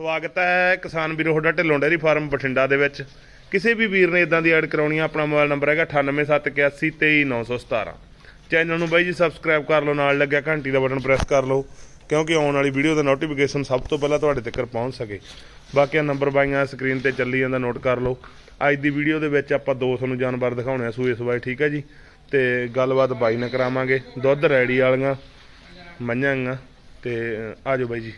ਸਵਾਗਤ ਹੈ ਕਿਸਾਨ ਵੀਰੋ ਤੁਹਾਡਾ ਢਿੱਲੋਂ ਡੇਅਰੀ ਫਾਰਮ ਬਠਿੰਡਾ ਦੇ ਵਿੱਚ। ਕਿਸੇ ਵੀ ਵੀਰ ਨੇ ਇਦਾਂ ਦੀ ਐਡ ਕਰਾਉਣੀ ਆ ਆਪਣਾ ਮੋਬਾਈਲ ਨੰਬਰ ਹੈਗਾ 9871823917 ਚੈਨਲ ਨੂੰ ਬਾਈ ਜੀ ਸਬਸਕ੍ਰਾਈਬ ਕਰ ਲਓ ਨਾਲ ਲੱਗਿਆ ਘੰਟੀ ਦਾ ਬਟਨ ਪ੍ਰੈਸ ਕਰ ਲਓ ਕਿਉਂਕਿ ਆਉਣ ਵਾਲੀ ਵੀਡੀਓ ਦਾ ਨੋਟੀਫਿਕੇਸ਼ਨ ਸਭ ਤੋਂ ਪਹਿਲਾਂ ਤੁਹਾਡੇ ਤੱਕ ਪਹੁੰਚ ਸਕੇ। ਬਾਕੀ ਨੰਬਰ ਬਾਈਆਂ ਸਕਰੀਨ ਤੇ ਚੱਲੀ ਜਾਂਦਾ ਨੋਟ ਕਰ ਲਓ। ਅੱਜ ਦੀ ਵੀਡੀਓ ਦੇ ਵਿੱਚ ਆਪਾਂ ਦੋ ਤੁਹਾਨੂੰ ਜਾਨਵਰ ਦਿਖਾਉਣੇ ਆ ਸੂਏ ਸਵਾਈ ਠੀਕ ਹੈ ਜੀ? ਤੇ ਗੱਲਬਾਤ ਬਾਈ ਨਾਲ ਕਰਾਵਾਂਗੇ। ਦੁੱਧ ਰੈਡੀ ਵਾਲੀਆਂ ਮੱਝਾਂ ਆਂ ਤੇ ਅਹ, ਆ ਜਾਓ ਬਾਈ ਜੀ।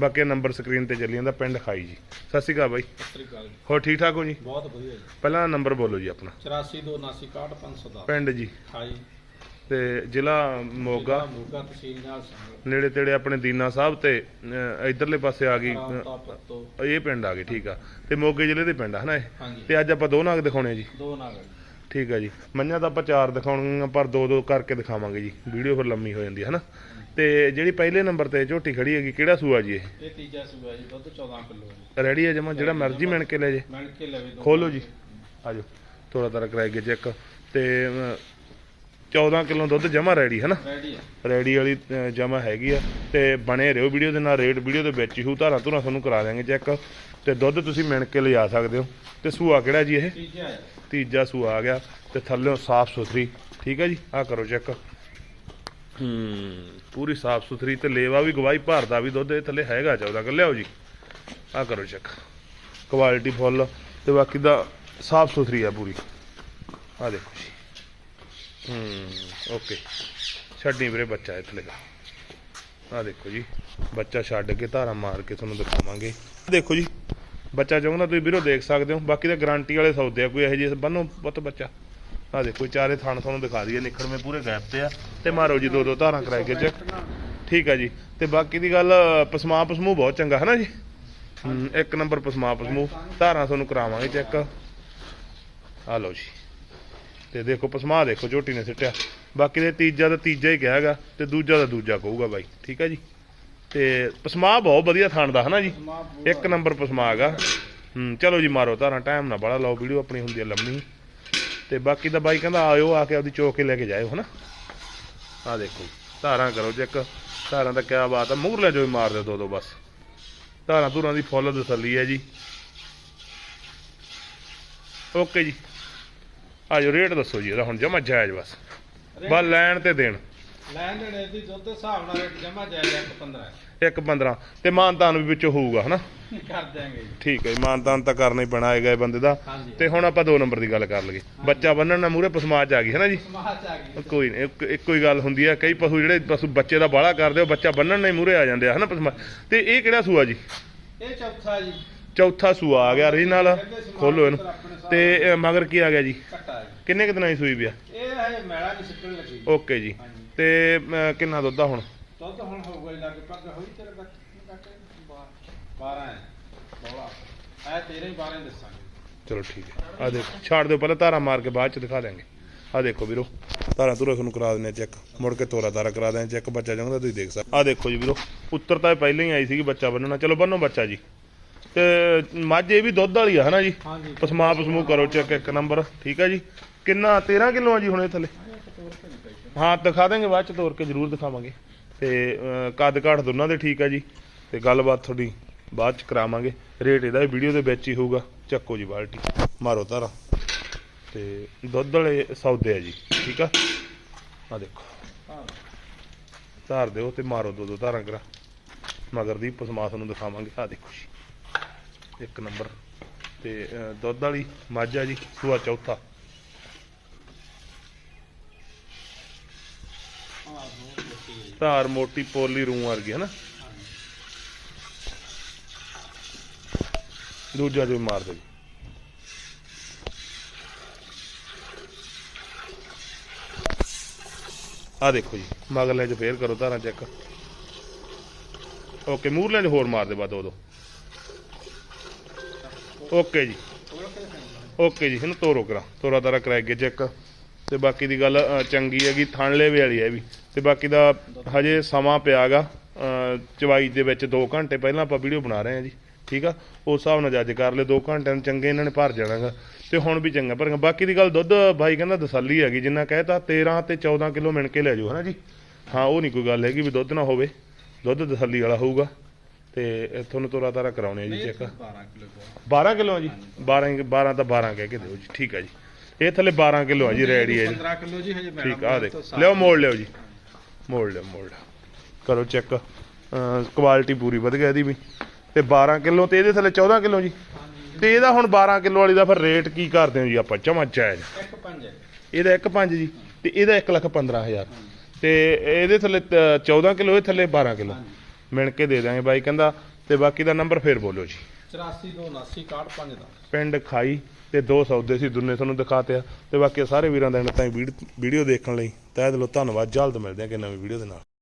ਬਾਕੀ ਨੰਬਰ ਸਕਰੀਨ ਤੇ ਚੱਲੀ ਜਾਂਦਾ ਪਿੰਡ ਖਾਈ ਜੀ। ਸਤਿ ਸ਼੍ਰੀ ਅਕਾਲ ਬਾਈ। ਸਤਿ ਸ੍ਰੀ ਅਕਾਲ ਜੀ। ਹੋਰ ਠੀਕ ਠਾਕ ਹੋ ਜੀ? ਬਹੁਤ ਵਧੀਆ ਜੀ। ਪਹਿਲਾਂ ਨੰਬਰ ਬੋਲੋ ਜੀ ਆਪਣਾ। 8429615510 ਪਿੰਡ ਜੀ। ਹਾਈ ਤੇ ਜ਼ਿਲ੍ਹਾ ਮੋਗਾ। ਮੋਗਾ ਤਹਿਸੀਲ ਨਾਲ ਨੇੜੇ ਤੇੜੇ ਆਪਣੇ ਦੀਨਾ ਸਾਹਿਬ ਤੇ ਇਧਰਲੇ ਪਾਸੇ ਆ ਗਈ ਇਹ ਪਿੰਡ ਆ ਗਏ ਠੀਕ ਆ। ਤੇ ਮੋਗੇ ਜ਼ਿਲ੍ਹੇ ਦੇ ਪਿੰਡ ਆ ਹਨਾ ਇਹ? ਤੇ ਅੱਜ ਆਪਾਂ ਦੋ ਨਾਗ ਦਿਖਾਉਣੇ ਆ ਜੀ। ਦੋ ਨਾਗਰ ਠੀਕ ਆ ਜੀ। ਮੰਝਾਂ ਤਾਂ ਆਪਾਂ ਚਾਰ ਦਿਖਾਉਣੀਆਂ ਪਰ ਦੋ ਦੋ ਕਰਕੇ ਦਿਖਾਵਾਂਗੇ ਜੀ। ਵੀਡੀਓ ਫਿਰ ਲੰਮੀ ਹੋ ਜਾਂਦੀ ਹੈ ਹਨਾ? ਤੇ ਜਿਹੜੀ ਪਹਿਲੇ ਨੰਬਰ ਤੇ ਝੋਟੀ ਖੜੀ ਹੈਗੀ ਕਿਹੜਾ ਸੂਆ ਜੀ ਇਹ? ਇਹ ਤੀਜਾ ਸੂਆ ਜੀ ਦੁੱਧ 14 ਕਿਲੋ ਜੀ। ਰੈਡੀ ਹੈ ਜਮਾ ਜਿਹੜਾ ਮਰਜ਼ੀ ਮਿਣ ਕੇ ਲੈ ਜੇ। ਮਿਣ ਕੇ ਲਵੇ ਦੁੱਧ। ਖੋਲੋ ਜੀ। ਆਜੋ ਥੋੜਾ ਤਰ ਕਰਾਏਗੇ ਚੈੱਕ। ਤੇ ਅਮ, 14 ਕਿਲੋ ਦੁੱਧ ਜਮਾ ਰੈਡੀ ਹੈ ਨਾ? ਰੈਡੀ ਹੈ। ਰੈਡੀ ਵਾਲੀ ਜਮਾ ਹੈਗੀ ਆ। ਤੇ ਬਣੇ ਰਹੋ ਵੀਡੀਓ ਦੇ ਨਾਲ ਰੇਟ ਵੀਡੀਓ ਦੇ ਵਿੱਚ ਹੀ ਹੂ ਧਾਰਾਂ ਧੁਰਾਂ ਤੁਹਾਨੂੰ ਕਰਾ ਦਿਆਂਗੇ ਚੈੱਕ। ਤੇ ਦੁੱਧ ਤੁਸੀਂ ਮਿਣ ਕੇ ਲਿਜਾ ਸਕਦੇ ਹੋ। ਤੇ ਸੂਆ ਕਿਹੜਾ ਜੀ ਇਹ? ਤੀਜਾ ਹੈ। ਤੀਜਾ ਸੂਆ ਆ ਗਿਆ। ਤੇ ਥੱਲੇੋਂ ਸਾਫ਼ ਸੁਥਰੀ ਠੀਕ ਹੈ ਜੀ? ਆ ਕਰੋ ਚੈੱਕ। ਹੂੰ। ਪੂਰੀ ਸਾਫ਼ ਸੁਥਰੀ ਤੇ ਲੇਵਾ ਵੀ ਗਵਾਈ ਭਰਦਾ ਵੀ ਦੁੱਧ ਇਹ ਥੱਲੇ ਹੈਗਾ 14 ਕਿ ਲਿਆਓ ਜੀ। ਆ ਕਰੋ ਚੈੱਕ ਕੁਆਲਿਟੀ ਫੁੱਲ ਤੇ ਬਾਕੀ ਦਾ ਸਾਫ਼ ਸੁਥਰੀ ਆ ਪੂਰੀ। ਆ ਦੇਖੋ ਜੀ। ਹੂੰ ਓਕੇ ਛੱਡੀ ਵੀਰੇ ਬੱਚਾ ਇਹ ਦਾ। ਆ ਦੇਖੋ ਜੀ। ਬੱਚਾ ਛੱਡ ਕੇ ਧਾਰਾ ਮਾਰ ਕੇ ਤੁਹਾਨੂੰ ਦਿਖਾਵਾਂਗੇ। ਦੇਖੋ ਜੀ। ਬੱਚਾ ਚਾਹੁੰਦਾ ਤੁਸੀਂ ਵੀਰੋ ਦੇਖ ਸਕਦੇ ਹੋ। ਬਾਕੀ ਤਾਂ ਗਾਰੰਟੀ ਵਾਲੇ ਸੌਦੇ ਆ, ਕੋਈ ਇਹੋ ਜਿਹੇ ਬੰਨੋ ਪੁੱਤ ਬੱਚਾ। ਆ ਦੇਖੋ, ਚਾਰੇ ਥਣ ਤੁਹਾਨੂੰ ਦਿਖਾ ਦਈਏ ਨਿਖੜਵੇਂ ਪੂਰੇ ਗੈਪ ਤੇ ਆ। ਤੇ ਮਾਰੋ ਜੀ ਦੋ ਦੋ ਧਾਰਾਂ ਕਰਾਏ ਕੇ ਚੈੱਕ। ਠੀਕ ਆ ਜੀ। ਤੇ ਬਾਕੀ ਦੀ ਗੱਲ, ਪਸਮਾ ਪਸਮੂ ਬਹੁਤ ਚੰਗਾ ਹੈ ਨਾ ਜੀ ਇੱਕ ਨੰਬਰ ਪਸਮਾ ਪਸਮੂ। ਧਾਰਾਂ ਤੁਹਾਨੂੰ ਕਰਾਵਾਂਗੇ ਚੈੱਕ। ਆ ਲਓ ਜੀ। ਤੇ ਦੇਖੋ, ਪਸਮਾ ਦੇਖੋ, ਝੋਟੀ ਨੇ ਸਿੱਟਿਆ। ਬਾਕੀ ਦੇ ਤੀਜਾ ਦਾ ਤੀਜਾ ਹੀ ਕਿਹਾ ਹੈਗਾ, ਤੇ ਦੂਜਾ ਦਾ ਦੂਜਾ ਕਹੂਗਾ ਬਾਈ। ਠੀਕ ਹੈ ਜੀ? ਤੇ ਪਸਮਾ ਬਹੁਤ ਵਧੀਆ ਥਾਣ ਦਾ ਹੈ ਨਾ ਜੀ? ਮਾ ਇੱਕ ਨੰਬਰ ਪਸਮਾ ਹੈਗਾ। ਹੂੰ, ਚਲੋ ਜੀ, ਮਾਰੋ ਧਾਰਾਂ। ਟਾਈਮ ਨਾ ਬੜਾ ਲਾਓ, ਵੀਡੀਓ ਆਪਣੀ ਹੁੰਦੀ ਹੈ ਲੰਮੀ। ਤੇ ਬਾਕੀ ਦਾ ਬਾਈ ਕਹਿੰਦਾ ਆਇਓ, ਆ ਕੇ ਆਪਦੀ ਚੋਕ ਕੇ ਲੈ ਕੇ ਜਾਇਓ, ਹਨਾ? ਆ ਦੇਖੋ, ਧਾਰਾਂ ਕਰੋ ਚੈੱਕ ਧਾਰਾਂ ਦਾ ਕਿਆ ਬਾਤ ਆ ਮੂਹਰ ਲੈ ਜੋ ਮਾਰ ਦਿਓ ਦੋ ਦੋ ਬਸ। ਧਾਰਾਂ ਧੂਰਾਂ ਦੀ ਫੁੱਲ ਤਸੱਲੀ ਹੈ ਜੀ। ਓਕੇ ਜੀ। ਆਜੋ, ਰੇਟ ਦੱਸੋ ਜੀ, ਇਹਦਾ ਹੁਣ ਜਮਾ ਜਾਇਜ਼ ਬਸ। ਬਸ ਲੈਣ ਤੇ ਦੇਣ। ਲੈਣ ਦੇਣੇ ਦੀ ਦੁੱਧ ਦੇ ਹਿਸਾਬ ਨਾਲ ਰੇਟ ਜਮਾ ਜਾਇਜ਼ 115 ਹੈ ਇੱਕ 15 ਤੇ ਮਾਨਤਾਨ ਵੀ ਵਿੱਚੋਂ ਹੋਊਗਾ ਹਨਾ? ਕਰ ਦਿਆਂਗੇ ਜੀ। ਠੀਕ ਹੈ ਜੀ, ਮਾਨਤਾਨ ਤਾਂ ਕਰਨਾ ਹੀ ਪੈਣਾ ਹੈਗਾ ਇਹ ਬੰਦੇ ਦਾ। ਹਾਂਜੀ। ਤੇ ਹੁਣ ਆਪਾਂ ਦੋ ਨੰਬਰ ਦੀ ਗੱਲ ਕਰ ਲਈਏ। ਬੱਚਾ ਬੰਨਣ ਨਾਲ ਮੂਰੇ ਪਸਮਾਜ ਆ ਗਈ ਹੈ ਨਾ ਜੀ? ਸਮਾਜ ਆ ਗਈ। ਕੋਈ ਨਹੀਂ ਇੱਕ ਇੱਕੋ ਹੀ ਗੱਲ ਹੁੰਦੀ ਆ। ਕਈ ਪਸ਼ੂ ਜਿਹੜੇ ਪਸ਼ੂ ਬੱਚੇ ਦਾ ਬਾਹਲਾ ਕਰਦੇ ਉਹ ਬੱਚਾ ਬੰਨਣ ਨਾਲ ਹੀ ਮੂਰੇ ਆ ਜਾਂਦੇ ਆ ਹਨਾ ਪਸਮਾ ਤੇ ਇਹ ਕਿਹੜਾ ਸੂਆ ਜੀ? ਇਹ ਚੌਥਾ ਜੀ। ਚੌਥਾ ਸੂਆ ਆ ਗਿਆ ਰੀਜਨਲ ਖੋਲੋ ਇਹਨੂੰ। ਤੇ ਮਗਰ ਕੀ ਆ ਗਿਆ ਜੀ? ਕਿੰਨੇ ਕੁ ਦਿਨਾਂ ਦੀ ਸੂਈ ਪਿਆ ਇਹ ਹੈ ਮੈਲਾ ਨਹੀਂ ਸਿੱਟਣ ਲੱਗੀ। ਓਕੇ ਜੀ। ਹਾਂਜੀ। ਤੇ ਕਿੰਨਾ ਦੁੱਧ ਆ ਹੁਣ? ਦੁੱਧ ਹੁਣ ਹੋਊਗਾ ਜੀ ਲਗਭਗ ਹੋਈ ਤੇਰੇ ਤੱਕ 12 ਹੈ। ਬੋਲਾ। ਐ 13 ਹੀ 12 ਹੀ ਦੱਸਾਂਗੇ। ਚਲੋ ਠੀਕ ਹੈ। ਆ ਦੇਖੋ ਛੱਡ ਦਿਓ ਪਹਿਲਾਂ ਧਾਰਾ ਮਾਰ ਕੇ ਬਾਅਦ ਚ ਦਿਖਾ ਦਿਆਂਗੇ। ਆ ਦੇਖੋ ਵੀਰੋ ਧਾਰਾ ਧੁਰਾ ਤੁਹਾਨੂੰ ਕਰਾ ਦਿੰਦੇ ਚੈੱਕ ਮੁੜ ਕੇ ਤੋਰਾ ਤਾਰਾ ਕਰਾ ਦਿਆਂ ਚੈੱਕ ਬੱਚਾ ਜਾਂਦਾ ਤੁਸੀਂ ਦੇਖ ਸਕਦੇ ਆ ਦੇਖੋ ਜੀ ਵੀਰੋ ਉੱਤਰ ਤਾਂ ਇਹ ਪਹਿਲਾਂ ਹੀ ਆਈ ਸੀਗੀ ਬੱਚਾ ਬੰਨਣਾ ਚਲੋ ਬੰਨੋ ਬੱਚਾ ਜੀ। ਤੇ ਮੱਝ ਇਹ ਵੀ ਦੁੱਧ ਵਾਲੀ ਆ ਹਨਾ ਜੀ? ਹਾਂਜੀ। ਪਸਮਾ ਪਸਮੂ ਕਰੋ ਚੈੱਕ ਇੱਕ ਨੰਬਰ ਠੀਕ ਹੈ ਜੀ। ਕਿੰਨਾ 13 ਕਿਲੋ ਆ ਜੀ ਹੁਣ ਇਹ ਥੱਲੇ? ਹਾਂ, ਦਿਖਾ ਦਾਂਗੇ ਬਾਅਦ ਚ ਤੋਰ ਕੇ ਜ਼ਰੂਰ ਦਿਖਾਵਾਂਗੇ। ਤੇ ਕੱਦ ਕਾਠ ਦੋਨਾਂ ਦੇ ਠੀਕ ਆ ਜੀ। ਤੇ ਗੱਲਬਾਤ ਤੁਹਾਡੀ ਬਾਅਦ ਚ ਕਰਾਵਾਂਗੇ। ਰੇਟ ਇਹਦਾ ਵੀਡੀਓ ਦੇ ਵਿੱਚ ਹੀ ਹੋਊਗਾ। ਚੱਕੋ ਜੀ ਬਾਲਟੀ। ਮਾਰੋ ਧਾਰਾ। ਤੇ ਦੁੱਧ ਵਾਲੇ ਸੌਦੇ ਆ ਜੀ, ਠੀਕ ਆ? ਆ ਦੇਖੋ। ਧਾਰ ਦਿਓ ਤੇ ਮਾਰੋ ਦੋ ਦੋ ਧਾਰਾਂ ਕਰਾ। ਮਗਰ ਦੀ ਪਸਮਾਸ ਨੂੰ ਦਿਖਾਵਾਂਗੇ। ਆ ਦੇਖੋ ਜੀ। ਇੱਕ ਨੰਬਰ। ਤੇ ਦੁੱਧ ਵਾਲੀ ਮਾਝਾ ਜੀ, ਸੂਆ ਚੌਥਾ। ਧਾਰ ਮੋਟੀ ਪੋਲੀ ਰੂ ਵਰਗੀ ਹੈ ਦੂਜਾ ਜੋ ਮਾਰ ਦੇ। ਆ ਦੇਖੋ ਜੀ ਮਗਲੇ ਚ ਫੇਰ ਕਰੋ ਧਾਰਾਂ ਚੈੱਕ ਓਕੇ ਮੂਰਲੇ ਚ ਹੋਰ ਮਾਰ ਦੇ ਬਾ ਦੋ ਦੋ ਓਕੇ ਜੀ। ਓਕੇ ਜੀ, ਇਹਨੂੰ ਤੋਰੋ ਕਰਾ। ਤੋਰਾ ਤਾਰਾ ਕਰਾ ਕੇ ਚੈੱਕ ਤੇ ਬਾਕੀ ਦੀ ਗੱਲ ਚੰਗੀ ਹੈਗੀ ਥਣਲੇ ਵਾਲੀ ਹੈ ਵੀ। ਤੇ ਬਾਕੀ ਦਾ ਹਜੇ ਸਮਾਂ ਪਿਆਗਾ ਚਵਾਈ ਦੇ ਵਿੱਚ 2 ਘੰਟੇ ਪਹਿਲਾਂ ਆਪਾਂ ਵੀਡੀਓ ਬਣਾ ਰਹੇ ਹਾਂ ਜੀ ਠੀਕ ਆ? ਉਸ ਹਿਸਾਬ ਨਾਲ ਜੱਜ ਕਰ ਲਿਓ 2 ਘੰਟਿਆਂ ਨੂੰ ਚੰਗੇ ਇਹਨਾਂ ਨੇ ਭਰ ਜਾਣਾਗਾ। ਤੇ ਹੁਣ ਵੀ ਚੰਗਾ ਪਰ ਬਾਕੀ ਦੀ ਗੱਲ ਦੁੱਧ ਬਾਈ ਕਹਿੰਦਾ ਤਸੱਲੀ ਹੈਗੀ ਜਿੰਨਾ ਕਹਿਤਾ 13 ਤੇ 14 ਕਿਲੋ ਮਿਣ ਕੇ ਲੈ ਜਾਓ ਹਨਾ ਜੀ? ਹਾਂ ਉਹ ਨਹੀਂ ਕੋਈ ਗੱਲ ਹੈਗੀ ਵੀ ਦੁੱਧ ਨਾ ਹੋਵੇ। ਦੁੱਧ ਤਸੱਲੀ ਵਾਲਾ ਹੋਊਗਾ। ਤੇ ਤੁਹਾਨੂੰ ਤੋਰਾ ਤਾਰਾ ਕਰਾਉਣੇ ਆ ਜੀ ਚੈੱਕ। 12 ਕਿਲੋ ਬਹੁਤ 12 ਕਿਲੋ ਜੀ? 12 12 ਤਾਂ 12 ਕਹਿ ਕੇ ਦਿਓ ਜੀ ਠੀਕ ਆ ਜੀ। ਇਹ ਥੱਲੇ 12 ਕਿਲੋ ਆ ਜੀ ਰੈਡੀ ਹੈ ਜੀ। 15 ਕਿਲੋ ਜੀ ਹਜੇ ਮੈਡਮ ਠੀਕ ਆ ਸਾਫ਼ ਲਿਓ ਮੋੜ ਲਿਓ ਜੀ। ਮੋੜ ਲਿਓ ਮੋੜ ਕਰੋ ਚੈੱਕ। ਕੁਆਲਿਟੀ ਪੂਰੀ ਵਧ ਗਿਆ ਇਹਦੀ ਵੀ। ਤੇ 12 ਕਿਲੋ ਤੇ ਇਹਦੇ ਥੱਲੇ 14 ਕਿਲੋ ਜੀ। ਤੇ ਇਹਦਾ ਹੁਣ 12 ਕਿਲੋ ਵਾਲੀ ਦਾ ਫਿਰ ਰੇਟ ਕੀ ਕਰਦੇ ਹੋ ਜੀ ਆਪਾਂ? ਜਮਾ ਜਾਇਜ਼। ਇੱਕ ਪੰਜ ਹੈ। ਇਹਦਾ 1.5 ਜੀ। ਤੇ ਇਹਦਾ 1 ਲੱਖ 15000 ਤੇ ਇਹਦੇ ਥੱਲੇ ਤ- 14 ਕਿਲੋ ਇਹ ਥੱਲੇ 12 ਕਿਲੋ। ਮਿਣ ਕੇ ਦੇ ਦਾਂਗੇ ਬਾਈ ਕਹਿੰਦਾ। ਤੇ ਬਾਕੀ ਦਾ ਨੰਬਰ ਫੇਰ ਬੋਲਿਓ ਜੀ। 84 ਤੋਂ 79 61 5 ਦਾ ਪਿੰਡ ਖਾਈ ਤੇ ਦੋ ਸੌਦੇ ਸੀ, ਦੁੰਨੇ ਤੁਹਾਨੂੰ ਦਿਖਾਤੇ ਆ। ਤੇ ਬਾਕੀ ਸਾਰੇ ਵੀਰਾਂ ਦਾ ਇਹਨਾਂ ਤਾਈਂ ਵੀਡੀਓ ਦੇਖਣ ਲਈ ਤਹਿ ਦਿਲੋਂ ਧੰਨਵਾਦ। ਜਲਦ ਮਿਲਦੇ ਆ ਕਿ ਨਵੀਂ ਵੀਡੀਓ ਦੇ ਨਾਲ।